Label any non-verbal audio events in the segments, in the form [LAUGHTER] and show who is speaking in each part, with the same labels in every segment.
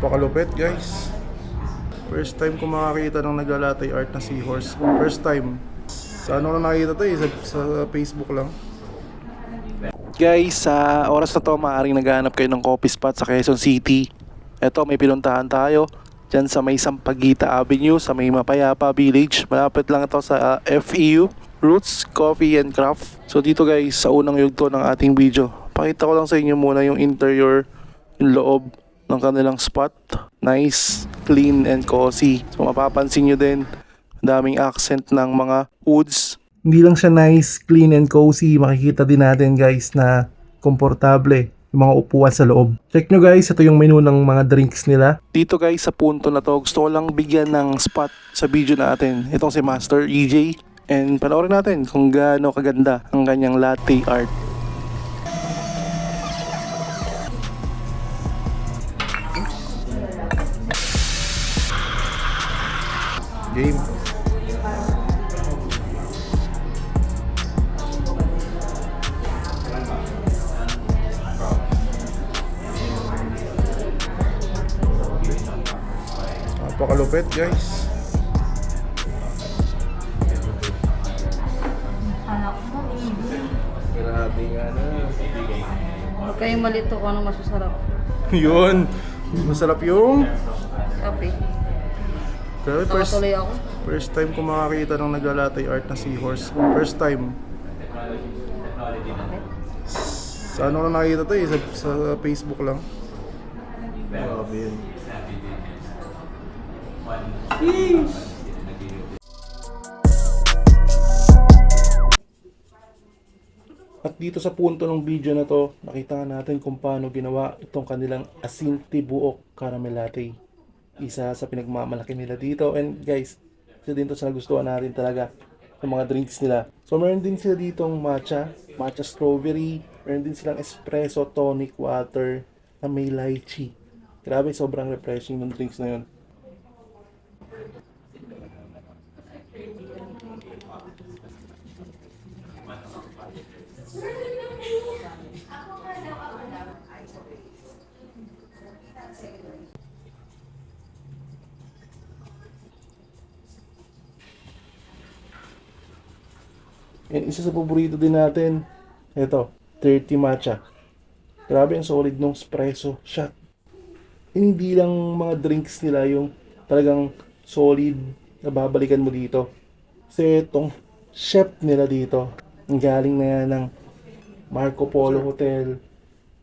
Speaker 1: Napakalupit guys. First time ko makakita ng naglalatay art na seahorse. First time. Sa ano na nakita to eh, sa, sa Facebook lang.
Speaker 2: Guys, sa oras na to, maaaring naghahanap kayo ng coffee spot sa Quezon City. Eto, may pinuntahan tayo. Diyan sa may Sampaguita Avenue, sa may Mapayapa Village. Malapit lang ito sa uh, FEU, Roots Coffee and Craft. So dito guys, sa unang yugto ng ating video, pakita ko lang sa inyo muna yung interior, yung loob ng kanilang spot. Nice, clean and cozy. So mapapansin nyo din, daming accent ng mga woods. Hindi lang siya nice, clean and cozy. Makikita din natin guys na komportable yung mga upuan sa loob. Check nyo guys, ito yung menu ng mga drinks nila. Dito guys, sa punto na to, gusto ko lang bigyan ng spot sa video natin. Itong si Master EJ. And panoorin natin kung gaano kaganda ang kanyang latte art.
Speaker 1: Game. Napakalupit guys. Grabe nga na.
Speaker 3: Huwag kayong malito kung ano masusarap. [LAUGHS]
Speaker 1: Yun. Masarap yung...
Speaker 3: Kape.
Speaker 1: Grabe, first,
Speaker 3: Nakatuloy ako.
Speaker 1: first time ko makakita ng naglalatay art na seahorse. First time. Sa ano na nakita to eh, sa, sa Facebook lang. Grabe yun.
Speaker 2: At dito sa punto ng video na to, nakita natin kung paano ginawa itong kanilang asin tibuok caramel latte. Isa sa pinagmamalaki nila dito. And guys, isa din to sa nagustuhan natin talaga sa mga drinks nila. So meron din sila ditong matcha, matcha strawberry, meron din silang espresso tonic water na may lychee. Grabe, sobrang refreshing ng drinks na yun. And isa sa paborito din natin, ito, 30 matcha. Grabe ang solid nung espresso shot. Hindi lang mga drinks nila yung talagang solid na babalikan mo dito. Kasi itong chef nila dito, ang galing na yan ng Marco Polo Hotel.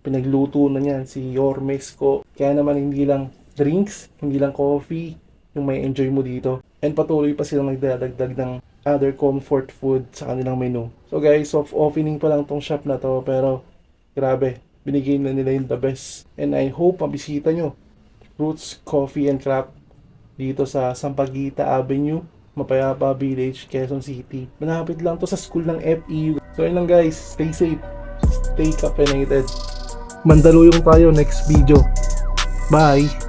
Speaker 2: Pinagluto na niyan si Yormesco. Kaya naman hindi lang drinks, hindi lang coffee, yung may enjoy mo dito. And patuloy pa silang nagdadagdag ng other comfort food sa kanilang menu. So guys, soft opening pa lang tong shop na to pero grabe, binigay na nila yung the best. And I hope mabisita nyo Roots Coffee and Craft dito sa Sampaguita Avenue, Mapayapa Village, Quezon City. Malapit lang to sa school ng FEU. So yun lang guys, stay safe, stay caffeinated. Mandaluyong tayo next video. Bye!